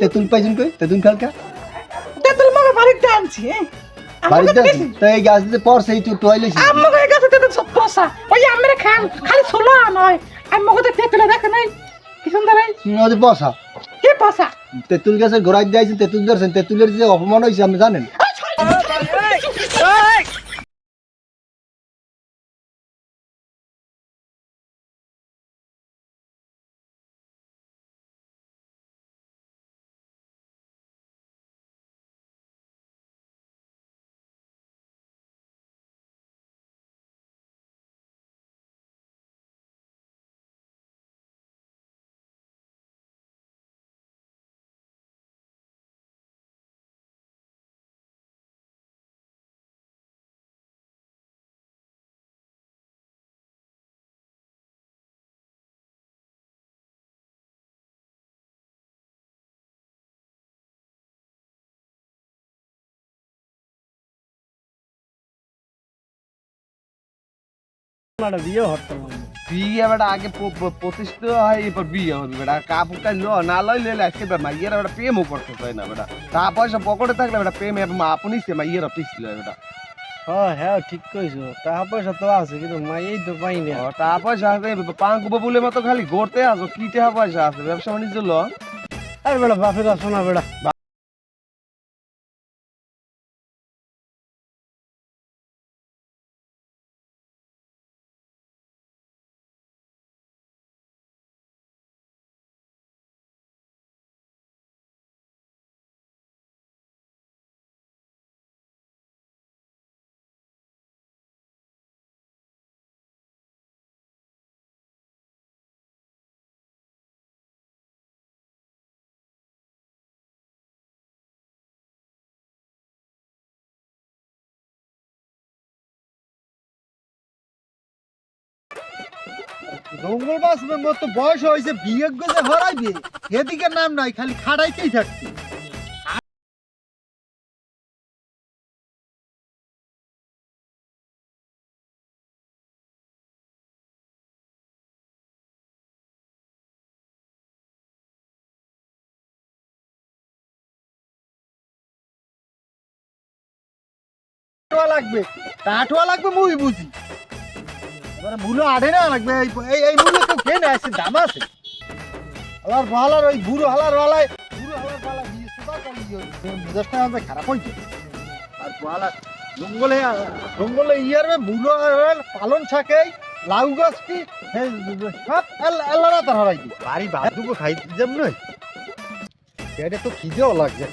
তেঁতুল পাইছেন কই? তেঁতুল খালকা? তেতুল মগে বাড়িতে আনছি হ্যাঁ। বাড়িতে? তো এই গাছ দিতে পর সেই তো একটু হইলেছি আম্মা এই গাছে তেতুল সব পসা ওই আমরে খান খালি ছোলা নয়। আম্মা কই তেতুল দেখে নাই। কি সুন্দর এই নদী পসা কি পসা তেঁতুল গাছের গোড়ায় দিয়েছেন তেঁতুল ধরছেন। তেঁতুলের যে অপমান হয়েছে আপনি জানেন? বিয়ে বেটা আগে প্রতিষ্ঠিত হয় এরপর বিয়ে হবে বেটা। না লই লেলে আজকে বেটা মাইয়েরা বেটা প্রেমও করতে চায় না বেটা। তা পয়সা পকেটে থাকলে বেটা প্রেম আপনি সে মাইয়েরা পিছলে বেটা। হ্যাঁ হ্যাঁ ঠিক কইছো। টাকা পয়সা তো আছে কিন্তু মাইয়েই তো পাই না। ও, তা পয়সা আছে পাঙ্কু মতো খালি ঘুরতে আসো কি টাকা পয়সা আছে? ব্যবসা বাণিজ্য ল। আরে বেড়া বাপের শোনা বেড়া জঙ্গল বাঁচবে মতো বয়স হয়েছে, বিয়ে গজে হরাইবে এদিকে নাম নাই, খালি খাড়াইতেই থাকছে। লাগবে টাটুয়া লাগবে মুই বুঝি। মূল্য আড়ে না লাগবে এই এই- মূল্য কেউ নেয় দাম আছে। আবার ওই বুড়ো হালার বুড়ো হালার দিয়ে মেজাজটা আমাদের খারাপ হয়েছে। আর পালা জঙ্গলে জঙ্গলে ইয়ার বুড়ো পালন থাকে লাউ গাছটি সব আল্লাহ তার হরাই দি বাড়ি বাদুকো খাই যাম নই এটা তো খিদেও লাগছে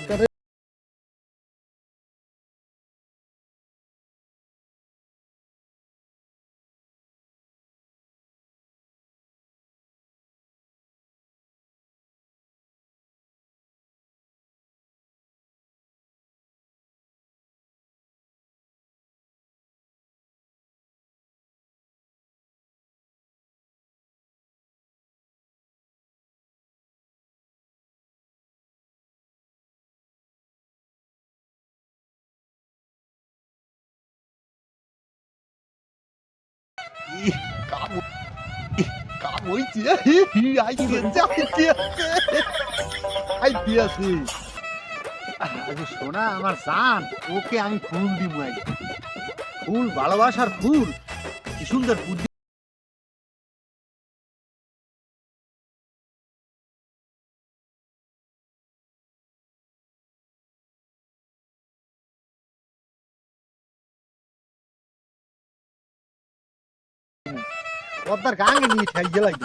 একেবারে কাম কাম হইছে আইছে যাইতে আইতে আছে আরে সোনা, আমার ওকে আমি ফুল দিব ফুল ভালোবাসার ফুল, কি সুন্দর ফুল পদ্মার গাঙ্গে নিয়ে ঠাই গেলাই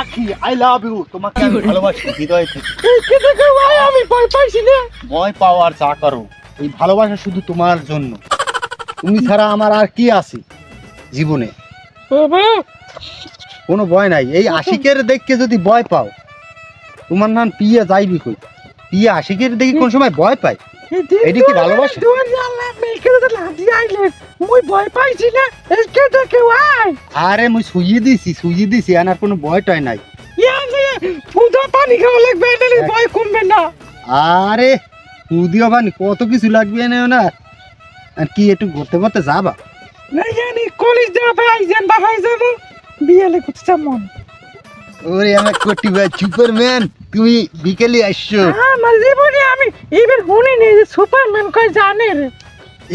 আখি আই লাভ ইউ তোমাকে আমি ভালোবাসি হৃদয় থেকে। আমি ভয় পাইছি না। ভয় পাও আর যা করো এই ভালোবাসা শুধু তোমার জন্য। তুমি ছাড়া আমার আর কি আছে জীবনে? কোনো ভয় নাই এই আশিকের দেখকে যদি ভয় পাও তোমার নাম পিয়া যাইবি কই পিয়া আশিকের দেখি কোন সময় ভয় পায় এটা কি ভালোবাসা? মুই ভয় পাইছি না এসকে দেখে ওয়াই আরে মুই শুইয়ে দিছি শুইয়ে দিছি আর কোনো ভয় টয় নাই ইয়া ফুদা পানি খাওয়া লাগবে ভয় কমবে না আরে উদিও বানি কত কিছু লাগবে না না আর কি একটু ঘুরতে ঘুরতে যাবা না জানি কলেজ যাবে আইজেন বা ভাই যাব বিয়ালে করতে চাম মন? ওরে আমার কোটি ভাই সুপারম্যান তুমি বিকেলে আসছো। আমার জীবনে আমি এবার যে সুপারম্যান কয় জানে রে।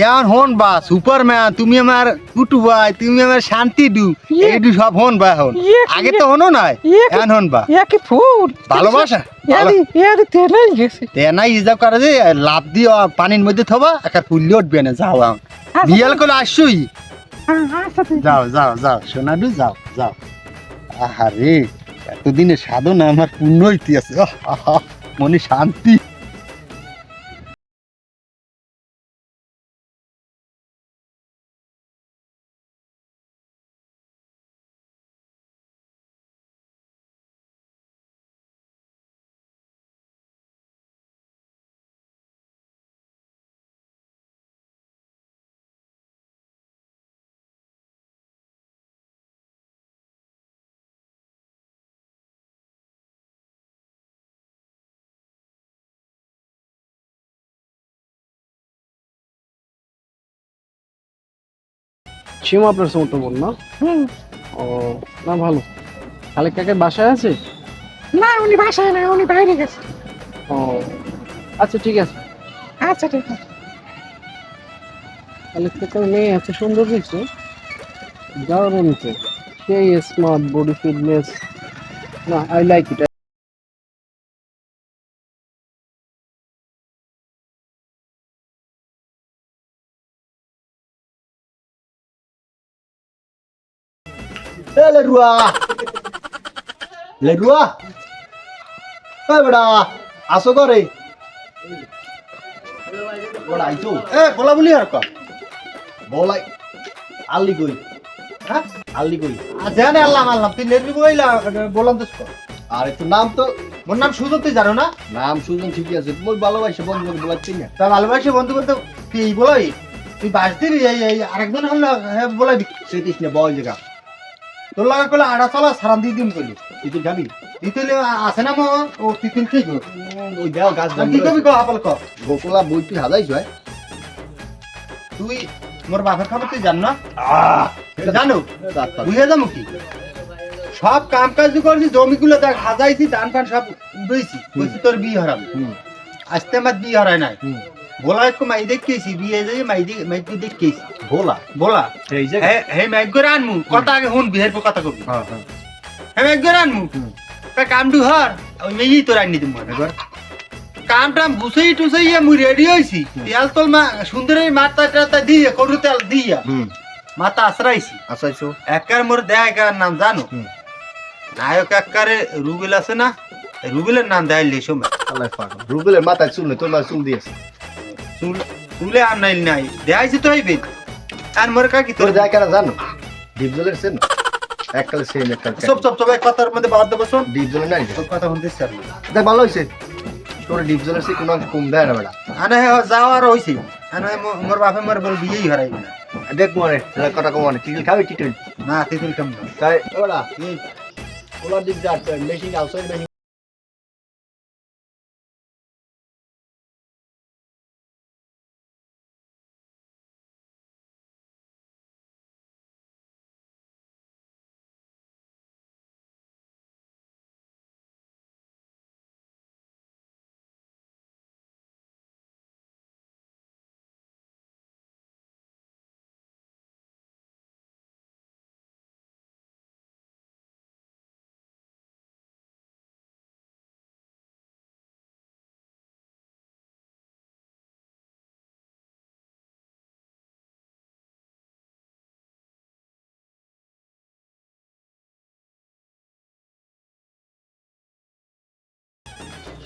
এখন হন বা সুপারম্যান তুমি আমার কুটু ভাই তুমি আমার শান্তি দু ইয়ে। এইটু সব হন বা হন ইয়ে, আগে। তো হনো নাই ইয়ে এখন হন বা। ইয়া কি ফুল ভালোবাসা? ইয়াদি ইয়াদি তেলাই গেছে। তে নাই হিসাব করে যে লাভ দিয়ে পানির মধ্যে থবা একটা ফুললে উঠবে না যাও এখন। বিয়াল করে আসছোই? হ্যাঁ আচ্ছা যাও যাও যাও সোনাডু যাও যাও। আহারে এতদিনে সাধনা আমার পূর্ণ ইতিহাসে মনে শান্তি। সীমা আপনার সমর্থন বল না? হুম। ও না ভালো। খালেক কাকের বাসায় আছে? না উনি বাসায় না উনি বাইরে গেছে। ও আচ্ছা ঠিক আছে। আচ্ছা ঠিক আছে। খালেক কাকের মেয়ে এত সুন্দর দেখছে। নিচে সেই স্মার্ট বডি ফিটনেস না আই লাইক ইট এ লেডুয়া লেডুয়া এ বেড়া আসো করে বড়া আইছো? এ বলা বলি আর বলাই। আল্লি কই? হ্যাঁ? আল্লি কই? জানে আল্লাহ আল্লাহ তুই নেটবি বইলা বললাম তো। আর একটু নাম তো? মোর নাম সুজন তুই জানো না? নাম সুজন ঠিকই আছে। মই ভালোবাসে বন্ধু বলাচ্ছি না। তা ভালোবাসি বন্ধু বলতে তুই বলাই। তুই বাস দিবি এই এই আরেকজন হল হ্যাঁ বলাবি সেটিস না বল জায়গা। তোর লাগা কলে আড়া চলা সারান দিয়ে দিম কইলি। তুই তো যাবি তিতুল আছে না মো ও তিতুল ঠিক ওই দেও গাছ কি কবি কো আপল ক? গোকুলা বই তুই হাজাইছ ভাই তুই মোর বাপের খবর তুই জান না? জানো? বুঝে যাব কি? সব কাম কাজ করছি জমিগুলো দেখ হাজাইছি ধান ফান সব বলছি তোর বিয়ে হারাম আসতে আমার বিয়ে হারায় নাই। বলা একটু মাই দেখেছি বিয়ে যাই মাই মাইকে দেখেছি ভোলা বলা এই যে হে মাইক করে আনমু কথা আগে শুন বিহের পর কথা কবি। হ্যাঁ হ্যাঁ। হে মাইক করে আনমু। তা কামটু হর ওই তোর আনি। দিম কাম টাম বুঝেই টুসেই মুই রেডি হইছি। তেল তোল মা সুন্দরের মাথা টাতা দিয়ে করু তেল দিয়া। হুম। মাথা আশ্রাইছি। আসাইছো একার মোর দেয় একার নাম জানো। নায়ক একারে রুবেল আছে না? রুবেলের নাম দেয় লে সময়। আল্লাহ পাগল রুবেলের মাথায় চুল নেই মাথায় চুল দিয়েছে। চুলে আর নাই। নাই দেখাইছি তো হইবে আর মোর কাকি তোর তোর যায় কেন জানো? ডিপজলের সেন। এককালে সেম এককালে সব সব সব এক কথার মধ্যে বাদ দেবো শোন ডিপজলের নাই। তোর কথা শুনতে চাই দেখ ভালো হয়েছে তোর ডিপজলের সে কোনো কম দেয় না বেটা আনে যাও আর হইছে। আনে মোর বাপে মোর বল বিয়েই হারাই না দেখ মনে কথা কম মনে। টিকিল খাবি টিকিল না তিতুল কেমন তাই ওরা ওলা। দিক যা মেশিন আউটসাইড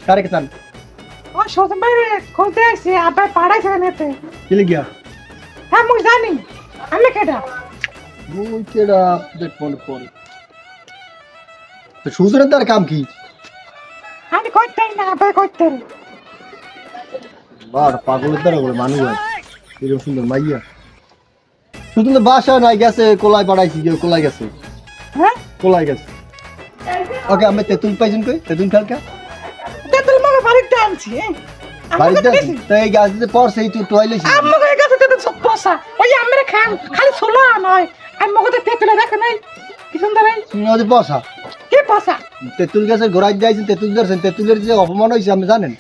কারে কে চান ও সদন বাইরে খুলতে আসছি আবার পাড়াইছে নেতে কি লিখিয়া হ্যাঁ মুই জানি আমি কেডা ওই কেডা দেখ মনে পড়ে তো সুজনের তার কাম কি আমি করতে না আবার করতে বার পাগলের দ্বারা বলে মানুষ এরকম সুন্দর মাইয়া শুধু তো বাসা নাই গেছে কোলাই পাঠাইছি কেউ কোলাই গেছে হ্যাঁ কোলাই গেছে ওকে আমি তেঁতুল পাইছেন কই তেঁতুল খেলকা বাড়িতে আনছি হ্যাঁ? বাড়িতে তো এই গাছ দিতে পড়ছে এই তো টয়লেছি আমাকে এই গাছ তেতুল সব পচা। ওই আমরা খান খালি সোলো নয়। আমি মগতে তেতুলে দেখে নাই? কি সুন্দর এই? নদী পশা কে পচা? তেতুল গাছের গোড়ায় যাইছেন তেতুল ধরছেন তেতুলের যে অপমান হয়েছে আপনি জানেন?